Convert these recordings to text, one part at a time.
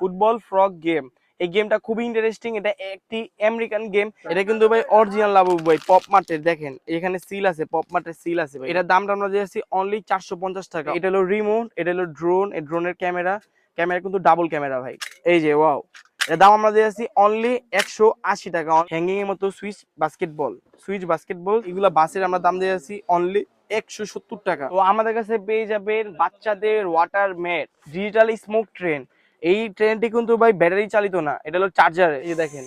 Football frog game. এই গেমটা খুবই ইন্টারেস্টিং এটা একটি আমেরিকান গেম এটা কিন্তু ভাই অরিজিনাল লাভ ভাই, পপ মার্টের, দেখেন। এখানে সিল আছে, পপ মার্টের সিল আছে ভাই। এটার দামটা আমরা দিয়েছি অনলি চারশো পঞ্চাশ টাকা। এটা হলো রিমোট এটা হলো ড্রোন এই ড্রোনের ক্যামেরা ক্যামেরা কিন্তু ডাবল ক্যামেরা ভাই। এই যে ওয়াও এর দাম আমরা দিয়েছি অনলি একশো আশি টাকা। হ্যাঙ্গিং এর মতো সুইচ বাস্কেটবল সুইচ বাস্কেটবল এগুলা বাসের আমরা দাম দিয়েছি অনলি একশো সত্তর টাকা। তো আমাদের কাছে পেয়ে যাবেন বাচ্চাদের water mat digital smoke train এই ট্রেনটি কিন্তু ভাই ব্যাটারি চালিত না, এটা হলো চার্জার এই দেখেন।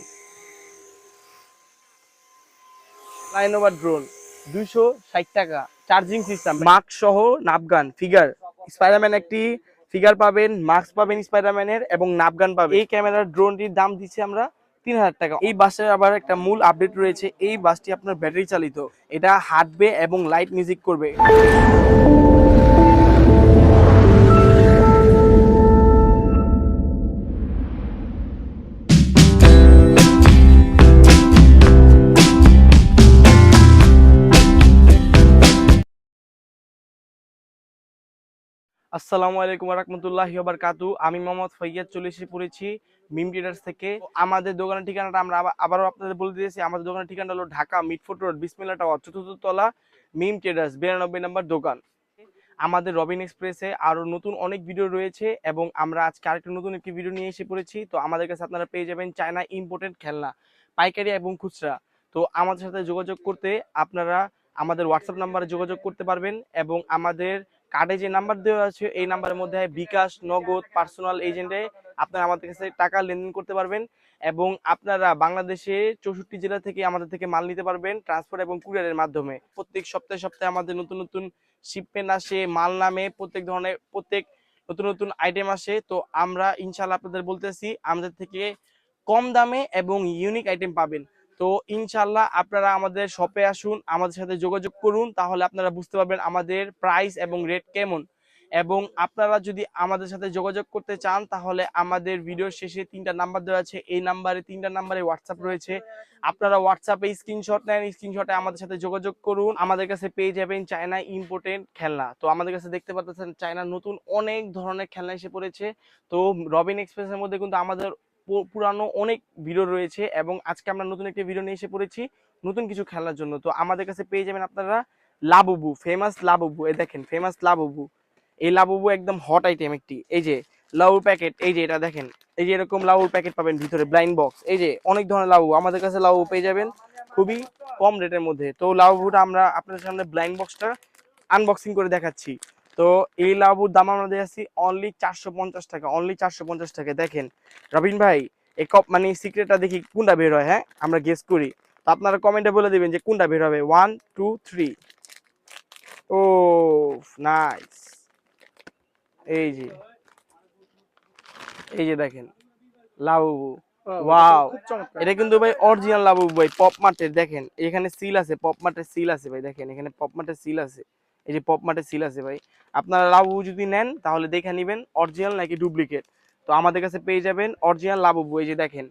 লাইন ওভার ড্রোন দুইশো ষাট টাকা চার্জিং সিস্টেম মাস্ক সহ নাপগান ফিগার স্পাইডারম্যান একটি ফিগার পাবেন মাস্ক পাবেন স্পাইডারম্যানের এবং নাপগান পাবেন। এই ক্যামেরার ড্রোনটির দাম দিচ্ছি আমরা তিন হাজার টাকা। এই বাসের আবার একটা মূল আপডেট রয়েছে, এই বাসটি আপনার ব্যাটারি চালিত। এটা হাঁটবে এবং লাইট মিউজিক করবে। আসসালামু আলাইকুম রহমতুল্লাহি বারকাতু আমি মোহাম্মদ ফৈয়াদ চলে এসে পড়েছি মিম ট্রেডার্স থেকে। আমাদের দোকানের ঠিকানাটা আমরা আবার- আবারও আপনাদের বলে দিয়েছি, আমাদের দোকানের ঠিকানা হলো Dhaka Mitford road Bismillah tower চতুর্থ তলা মিম ট্রেডার্স, বিরানব্বই নম্বর দোকান। আমাদের রবিন এক্সপ্রেসে আরও নতুন অনেক ভিডিও রয়েছে এবং আমরা আজকে আরেকটা নতুন একটি ভিডিও নিয়ে এসে পড়েছি। তো আমাদের কাছে আপনারা পেয়ে যাবেন চায়না ইম্পোর্টেন্ট খেলনা, পাইকারি এবং খুচরা। তো আমাদের সাথে যোগাযোগ করতে আপনারা আমাদের হোয়াটসঅ্যাপ নাম্বারে যোগাযোগ করতে পারবেন এবং আমাদের কার্ডে যে নাম্বার দেওয়া আছে, এই নাম্বারের মধ্যে বিকাশ, নগদ, পার্সোনাল এজেন্টে আপনারা আমাদের কাছে টাকা লেনদেন করতে পারবেন এবং আপনারা বাংলাদেশে চৌষট্টি জেলা থেকে আমাদের থেকে মাল নিতে পারবেন ট্রান্সপোর্ট এবং কুরিয়ারের মাধ্যমে। প্রত্যেক সপ্তাহে সপ্তাহে আমাদের নতুন নতুন শিপমেন্ট আসে, মাল নামে, প্রত্যেক ধরনের, প্রত্যেক নতুন নতুন আইটেম আসে। তো আমরা ইনশাল্লাহ আপনাদের বলতেছি, আমাদের থেকে কম দামে এবং ইউনিক আইটেম পাবেন। তো ইনশাল্লাহ আপনারা আমাদের শপে আসুন, আমাদের সাথে যোগাযোগ করুন, তাহলে আপনারা বুঝতে পারবেন আমাদের প্রাইস এবং রেট কেমন। এবং আপনারা যদি আমাদের সাথে যোগাযোগ করতে চান, তাহলে আমাদের ভিডিওর শেষে তিনটা নাম্বার দেওয়া আছে। এই নাম্বারে তিনটা নাম্বারে হোয়াটসঅ্যাপ রয়েছে। আপনারা হোয়াটসঅ্যাপে স্ক্রিনশট নেন স্ক্রিনশটে আমাদের সাথে যোগাযোগ করুন। আমাদের কাছে পেয়ে যাবেন চায়না ইম্পোর্টেন্ট খেলনা। তো আমাদের কাছে দেখতে পাচ্ছেন চায়নার নতুন অনেক ধরনের খেলনা এসে পড়েছে। তো রবিন এক্সপ্রেসের মধ্যে কিন্তু আমাদের পুরানো অনেক ভিডিও রয়েছে এবং আজকে আমরা নতুন একটি ভিডিও নিয়ে এসে পড়েছি নতুন কিছু খেলার জন্য। তো আমাদের কাছে পেয়ে যাবেন আপনারা লাবুবু ফেমাস লাবুবু। এই দেখেন ফেমাস লাবুবু। এই লাবুবু একদম হট আইটেম একটি। এই যে লাউ প্যাকেট এই যে এটা দেখেন। এই যে এরকম লাউর প্যাকেট পাবেন ভিতরে ব্লাইন্ড বক্স এই যে, অনেক ধরনের লাউ আমাদের কাছে লাউ পেয়ে যাবেন খুবই কম রেটের মধ্যে। তো লাউবুটা আমরা আপনাদের সামনে ব্লাইন্ড বক্সটা আনবক্সিং করে দেখাচ্ছি। তো এই লাউবুর দাম আমরা দিয়েছি অনলি চারশো পঞ্চাশ টাকা অনলি চারশো পঞ্চাশ টাকা। দেখেন রবিন ভাই এই কপ মানে সিক্রেটটা দেখি কোনটা বের হয় হ্যাঁ? আমরা গেস করি। তো আপনারা কমেন্টে বলে দিবেন যে কোনটা বের হবে। One two three oh nice এই যে এই যে দেখেন লাবুবু Wow. খুব এটা কিন্তু ভাই অরিজিনাল লাবু ভাই পপ মার্টের দেখেন এখানে সিল আছে পপ মার্টের সিল আছে ভাই দেখেন এখানে পপ মার্টের সিল আছে। এই যে পপ মার্টের সিল আছে ভাই, আপনারা লাবু যদি নেন, তাহলে দেখে নেবেন অরিজিনাল নাকি ডুপ্লিকেট তো আমাদের কাছে পেয়ে যাবেন অরিজিনাল লাবুবু, এই যে দেখেন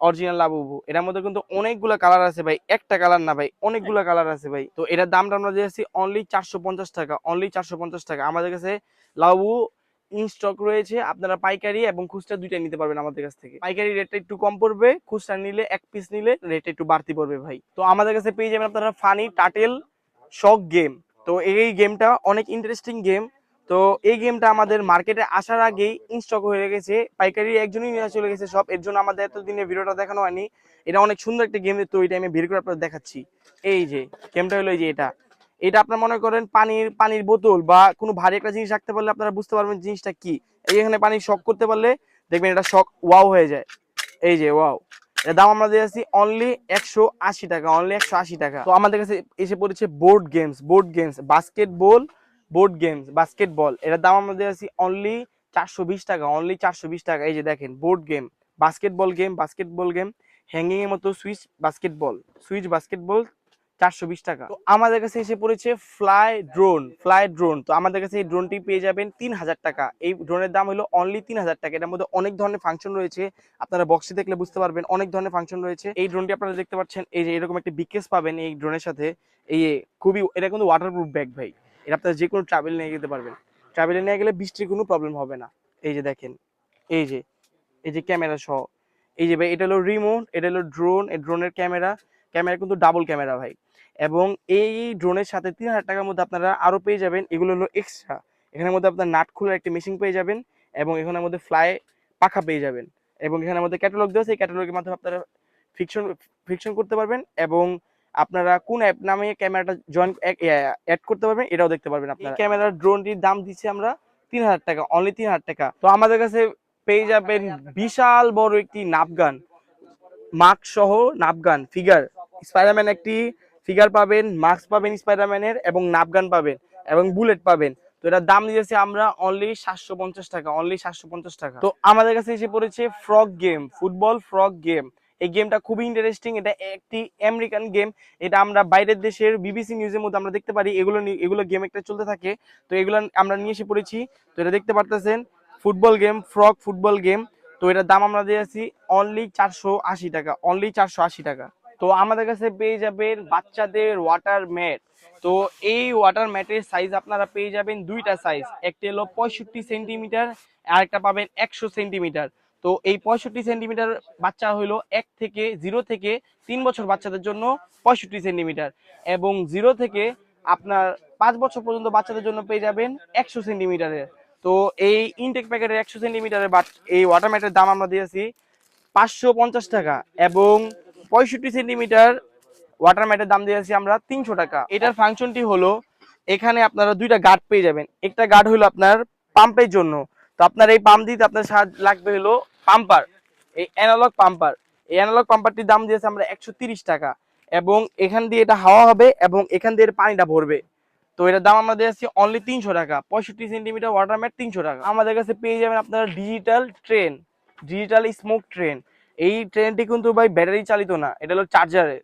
অরিজিনাল লাবুবু। এটার মধ্যে কিন্তু অনেকগুলো কালার আছে ভাই, একটা কালার না ভাই, অনেকগুলো কালার আছে ভাই। তো এটার দামটা আমরা দিয়েছি অনলি চারশো পঞ্চাশ টাকা অনলি চারশো পঞ্চাশ টাকা। আমাদের কাছে লাবু ইন স্টক রয়েছে, আপনারা পাইকারি এবং খুচরা দুইটা নিতে পারবেন আমাদের কাছ থেকে। পাইকারি রেটটা একটু কম পড়বে, খুচরা নিলে এক পিস নিলে রেট একটু বাড়তি পড়বে ভাই। তো আমাদের কাছে পেয়ে যাবেন আপনারা ফানি টাটেল শক গেম তো এই গেমটা অনেক ইন্টারেস্টিং গেম তো এই গেমটা আমাদের মার্কেটে আসার আগেই ইনস্টক হয়ে গেছে। পাইকারি একজনই নিয়ে চলে গেছে সব। এর জন্য আমাদের এতদিনে ভিডিওটা দেখানো হয়নি। এটা অনেক সুন্দর একটা গেম তো এটা আমি বের করে আপনাদের দেখাচ্ছি। এই যে গেমটা হলো এই যে এটা। এটা আপনার মনে করেন পানির পানির বোতল বা কোনো ভারী একটা জিনিস রাখতে পারলে আপনারা বুঝতে পারবেন জিনিসটা কি। এই এখানে পানি শক করতে পারলে দেখবেন এটা শক ওয়াও হয়ে যায়। এই যে ওয়াও এর দাম আমরা দিয়েছি অনলি একশো আশি টাকা অনলি একশো আশি টাকা। তো আমাদের কাছে এসে পড়েছে board games board games basketball board games basketball এটার দাম আমরা দিয়েছি অনলি চারশো বিশ টাকা অনলি চারশো বিশ টাকা। এই যে দেখেন board game basketball game basketball game হ্যাঙ্গিংয়ের মতো সুইচ বাস্কেটবল সুইচ বাস্কেটবল চারশো বিশ টাকা। তো আমাদের কাছে এসে পড়েছে ফ্লাই ড্রোন ফ্লাই ড্রোন তো আমাদের কাছে এই ড্রোনটি পেয়ে যাবেন তিন হাজার টাকা। এই ড্রোনের দাম হলো অনলি তিন হাজার টাকা। এটার মধ্যে অনেক ধরনের ফাংশন রয়েছে। আপনারা বক্সে দেখলে বুঝতে পারবেন অনেক ধরনের ফাংশন রয়েছে। এই ড্রোনটি আপনারা দেখতে পাচ্ছেন, এই যে এরকম একটা বিকেস পাবেন এই ড্রোনের সাথে। এই খুবই, এটা কিন্তু ওয়াটারপ্রুফ ব্যাগ ভাই। এটা আপনারা যে কোনো ট্রাভেল নিয়ে যেতে পারবেন। ট্রাভেলে নিয়ে গেলে বৃষ্টির কোনো প্রবলেম হবে না। এই যে দেখেন, এই যে এই যে ক্যামেরা সহ। এই যে ভাই, এটা হলো রিমোট এটা হলো ড্রোন এই ড্রোনের ক্যামেরা ক্যামেরা কিন্তু ডাবল ক্যামেরা ভাই। এবং এই ড্রোনের সাথে তিন হাজার টাকার মধ্যে আপনারা আরও পেয়ে যাবেন। এগুলো হলো এক্সট্রা এখানের মধ্যে আপনার নাট খোলার একটা মেশিন পেয়ে যাবেন এবং এখানের মধ্যে ফ্লাই পাখা পেয়ে যাবেন। এবং এখানের মধ্যে ক্যাটালগ দেওয়া আছে। এই ক্যাটালগের মাধ্যমে আপনারা ফিকশন ফিকশন করতে পারবেন এবং আপনারা কোন অ্যাপ নামে ক্যামেরাটা জয়েন অ্যাড করতে পারবেন এটাও দেখতে পারবেন আপনারা। ক্যামেরার ড্রোনটির দাম দিচ্ছে আমরা তিন হাজার টাকা অনলি তিন হাজার টাকা। তো আমাদের কাছে পেয়ে যাবেন বিশাল বড় একটি নাপগান মাস্ক সহ নাপগান ফিগার স্পাইডারম্যান একটি ফিগার পাবেন, মাস্ক পাবেন স্পাইডারম্যানের এবং নাপগান পাবেন এবং বুলেট পাবেন। তো এটার দাম দিয়েছি আমরা অনলি সাতশো পঞ্চাশ টাকা অনলি সাতশো পঞ্চাশ টাকা। তো আমাদের কাছে এসে পড়েছে frog game, football frog game. এই গেমটা খুবই ইন্টারেস্টিং এটা একটি আমেরিকান গেম। এটা আমরা বাইরের দেশের বিবিসি নিউজের মধ্যে আমরা দেখতে পারি, এগুলো এগুলো গেম একটা চলতে থাকে। তো এগুলো আমরা নিয়ে এসে পড়েছি। তো এটা দেখতে পারতেছেন, football game, frog football game. তো এটার দাম আমরা দিয়ে দিয়েছি অনলি চারশো আশি টাকা অনলি চারশো আশি টাকা। তো আমাদের কাছে পেয়ে যাবেন বাচ্চাদের ওয়াটার ম্যাট তো এই ওয়াটার ম্যাটের সাইজ আপনারা পেয়ে যাবেন দুইটা সাইজ একটি হলো পঁয়ষট্টি সেন্টিমিটার আর একটা পাবেন একশো সেন্টিমিটার তো এই পঁয়ষট্টি সেন্টিমিটার বাচ্চা হলো এক থেকে জিরো থেকে তিন বছর বাচ্চাদের জন্য পঁয়ষট্টি সেন্টিমিটার এবং জিরো থেকে আপনার পাঁচ বছর পর্যন্ত বাচ্চাদের জন্য পেয়ে যাবেন একশো সেন্টিমিটারের তো এই ইনটেক প্যাকেটের একশো সেন্টিমিটারের এই ওয়াটার ম্যাটের দাম আমরা দিয়েছি পাঁচশো পঞ্চাশ টাকা। এবং পঁয়ষট্টি সেন্টিমিটার ওয়াটার ম্যাটের দাম দিয়ে দিয়েছি আমরা তিনশো টাকা। এটার ফাংশনটি হলো, এখানে আপনারা দুইটা গার্ড পেয়ে যাবেন। একটা গার্ড হলো আপনার পাম্পের জন্য। তো আপনার এই পাম্প দিতে আপনার সাহায্য লাগবে হলো পাম্পার এই অ্যানালগ পাম্পার এই অ্যানালগ পাম্পারটির দাম দিয়েছে আমরা একশো টাকা। এবং এখান দিয়ে এটা হাওয়া হবে এবং এখান দিয়ে পানিটা ভরবে। তো এটার দাম আমরা দিয়েছি অনলি তিনশো টাকা। পঁয়ষট্টি সেন্টিমিটার ওয়াটার ম্যাট তিনশো টাকা। আমাদের কাছে পেয়ে যাবেন আপনারা digital train digital smoke train এই ট্রেনটি কিন্তু ভাই ব্যাটারি চালিত না, এটা হলো চার্জারের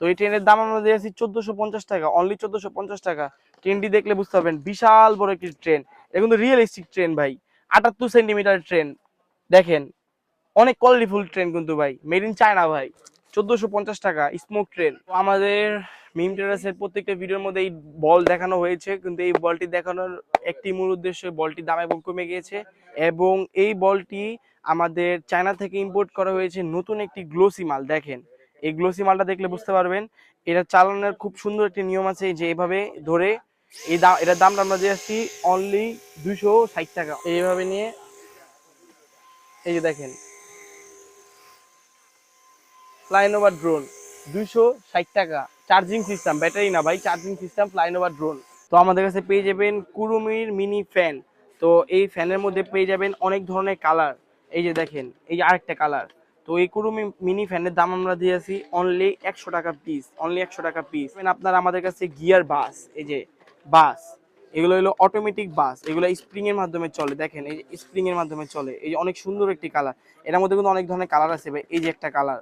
তো এই ট্রেনের দাম আমরা দিয়েছি চোদ্দশো পঞ্চাশ টাকা অনলি চোদ্দশো পঞ্চাশ টাকা। ট্রেনটি দেখলে বুঝতে পারবেন, বিশাল বড় একটি ট্রেন এটা কিন্তু রিয়েলিস্টিক ট্রেন ভাই, আটাত্তর সেন্টিমিটার ট্রেন দেখেন, অনেক কোয়ালিটিফুল ট্রেন কিন্তু ভাই মেড ইন চায়না ভাই। চোদ্দশো পঞ্চাশ টাকা স্মোক ট্রেন আমাদের মিম টেরাসের প্রত্যেকটা ভিডিওর মধ্যে এই বল দেখানো হয়েছে, কিন্তু এই বলটি দেখানোর একটি মূল উদ্দেশ্য বলটির দাম এবং কমে গিয়েছে। এবং এই বলটি আমাদের চায়না থেকে ইম্পোর্ট করা হয়েছে নতুন একটি গ্লোসি মাল, দেখেন। এই গ্লোসি মালটা দেখলে বুঝতে পারবেন, এটা চালানোর খুব সুন্দর একটি নিয়ম আছে যে এভাবে ধরে এই দাম এটার দামটা আমরা দিয়ে আসছি অনলি দুশো ষাট টাকা। এইভাবে নিয়ে, এই যে দেখেন। ফ্লাইন ওভার ড্রোন দুশো ষাট টাকা। চার্জিং সিস্টেম ব্যাটারি না ভাই charging system flying over drone তো আমাদের কাছে পেয়ে যাবেন কুরুমির মিনি ফ্যান তো এই ফ্যানের মধ্যে পেয়ে যাবেন অনেক ধরনের কালার এই যে দেখেন, এই যে আরেকটা কালার তো এই কুরুমি মিনি ফ্যানের দাম আমরা দিয়েছি অনলি একশো টাকা পিস অনলি একশো টাকা পিস আপনার আমাদের কাছে গিয়ার বাস এই যে বাস এগুলো হলো অটোমেটিক বাস এগুলো স্প্রিং এর মাধ্যমে চলে। দেখেন, এই যে স্প্রিং এর মাধ্যমে চলে। এই যে অনেক সুন্দর একটি কালারের মধ্যে কিন্তু অনেক ধরনের কালার আছে ভাই। এই যে একটা কালার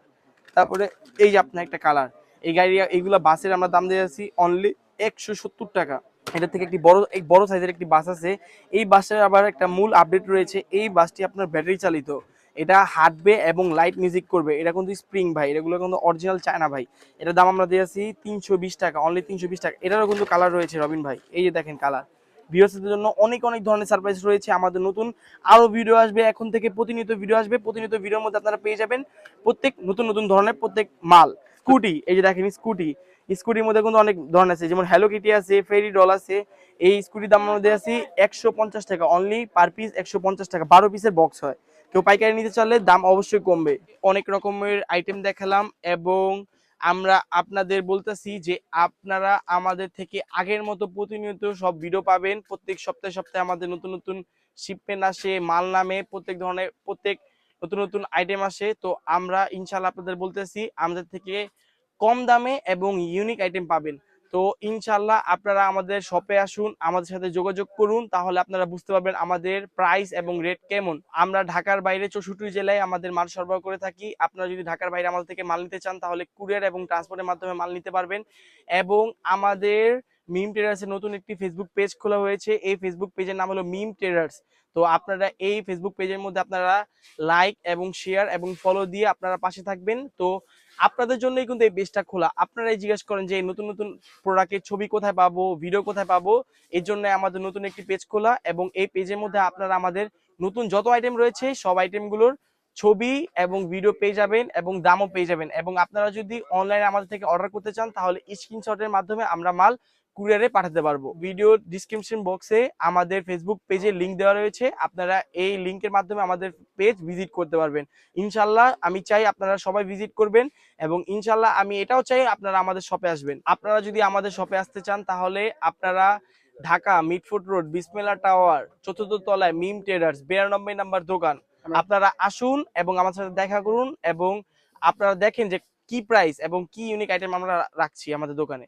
তারপরে এই যে আপনার একটা কালার এই গাড়ি, এইগুলো বাসের আমরা দাম দিয়ে আছি অনলি একশো সত্তর টাকা। এটা থেকে একটি বড় এক বড় সাইজের একটি বাস আছে। এই বাসের আবার একটা মূল আপডেট রয়েছে, এই বাসটি আপনার ব্যাটারি চালিত। এটা হাঁটবে এবং লাইট মিউজিক করবে। এটা কিন্তু স্প্রিং ভাই, এগুলো কিন্তু অরিজিনাল চায়না ভাই। এটার দাম আমরা দিয়ে আছি তিনশো বিশ টাকা অনলি তিনশো বিশ টাকা। এটারও কিন্তু কালার রয়েছে রবিন ভাই, এই যে দেখেন কালার ভিউয়ার্সদের জন্য অনেক অনেক ধরনের সারপ্রাইজ রয়েছে। আমাদের নতুন আরও ভিডিও আসবে, এখন থেকে প্রতিনিয়ত ভিডিও আসবে। প্রতিনিয়ত ভিডিওর মধ্যে আপনারা পেয়ে যাবেন প্রত্যেক নতুন নতুন ধরনের প্রত্যেক মাল। স্কুটি, এই যে দেখেন স্কুটি, স্কুটির মধ্যে কিন্তু অনেক ধরনের আছে, যেমন হ্যালো কিটি আছে ফেরি ডল আছে, এই স্কুটির দাম মধ্যে আছে একশো পঞ্চাশ টাকা অনলি পার পিস একশো পঞ্চাশ টাকা, বারো পিসের বক্স হয়। কেউ পাইকারি নিতে চাইলে দাম অবশ্যই কমবে। অনেক রকমের আইটেম দেখালাম এবং আমরা আপনাদের বলতেছি যে আপনারা আমাদের থেকে আগের মতো প্রতিনিয়ত সব ভিডিও পাবেন। প্রত্যেক সপ্তাহে সপ্তাহে আমাদের নতুন নতুন শিপমেন্ট আসে, মাল নামে, প্রত্যেক ধরনের, প্রত্যেক নতুন নতুন আইটেম আসে। তো আমরা ইনশাল্লাহ আপনাদের বলতেছি, আমাদের থেকে কম দামে এবং ইউনিক আইটেম পাবেন। তো ইনশাল্লাহ আপনারা আমাদের শপে আসুন, আমাদের সাথে যোগাযোগ করুন, তাহলে আপনারা বুঝতে পারবেন আমাদের প্রাইস এবং রেট কেমন। আমরা ঢাকার বাইরে চৌষট্টি জেলায় আমাদের মাল সরবরাহ করে থাকি। আপনারা যদি ঢাকার বাইরে আমাদের থেকে মাল নিতে চান, তাহলে কুরিয়ার এবং ট্রান্সপোর্টের মাধ্যমে মাল নিতে পারবেন। এবং আমাদের মিম ট্রেডার্সের নতুন একটি ফেসবুক পেজ খোলা হয়েছে। এই ফেসবুক পেজের নাম হলো মিম ট্রেডার্স। তো আপনারা এই ফেসবুক পেজের মধ্যে আপনারা লাইক এবং শেয়ার এবং ফলো দিয়ে আপনারা পাশে থাকবেন। তো আপনাদের জন্যই কিন্তু এই পেজটা খোলা। আপনারাই জিজ্ঞেস করেন যে নতুন নতুন প্রোডাক্টের ছবি কোথায় পাবো ভিডিও কোথায় পাবো? এর জন্য আমাদের নতুন একটি পেজ খোলা এবং এই পেজের মধ্যে আপনারা আমাদের নতুন যত আইটেম রয়েছে, সব আইটেমগুলোর ছবি এবং ভিডিও পেয়ে যাবেন এবং দামও পেয়ে যাবেন। এবং আপনারা যদি অনলাইনে আমাদের থেকে অর্ডার করতে চান, তাহলে স্ক্রিনশটের মাধ্যমে আমরা মাল কুরিয়ারে পাঠাতে পারব। ভিডিও ডিসক্রিপশন বক্সে আমাদের ফেসবুক পেজে লিংক দেওয়া রয়েছে। আপনারা এই লিংকের মাধ্যমে আমাদের পেজ ভিজিট করতে পারবেন। ইনশাল্লাহ আমি চাই আপনারা সবাই ভিজিট করবেন এবং ইনশাল্লাহ আমি এটাও চাই আপনারা আমাদের শপে আসবেন। আপনারা যদি আমাদের শপে আসতে চান তাহলে আপনারা Dhaka Mitford road Bismillah tower চতুর্থ তলায় মিম ট্রেডার্স বিরানব্বই নাম্বার দোকান। আপনারা আসুন এবং আমার সাথে দেখা করুন এবং আপনারা দেখেন যে কি প্রাইস এবং কি ইউনিক আইটেম আমরা রাখছি আমাদের দোকানে।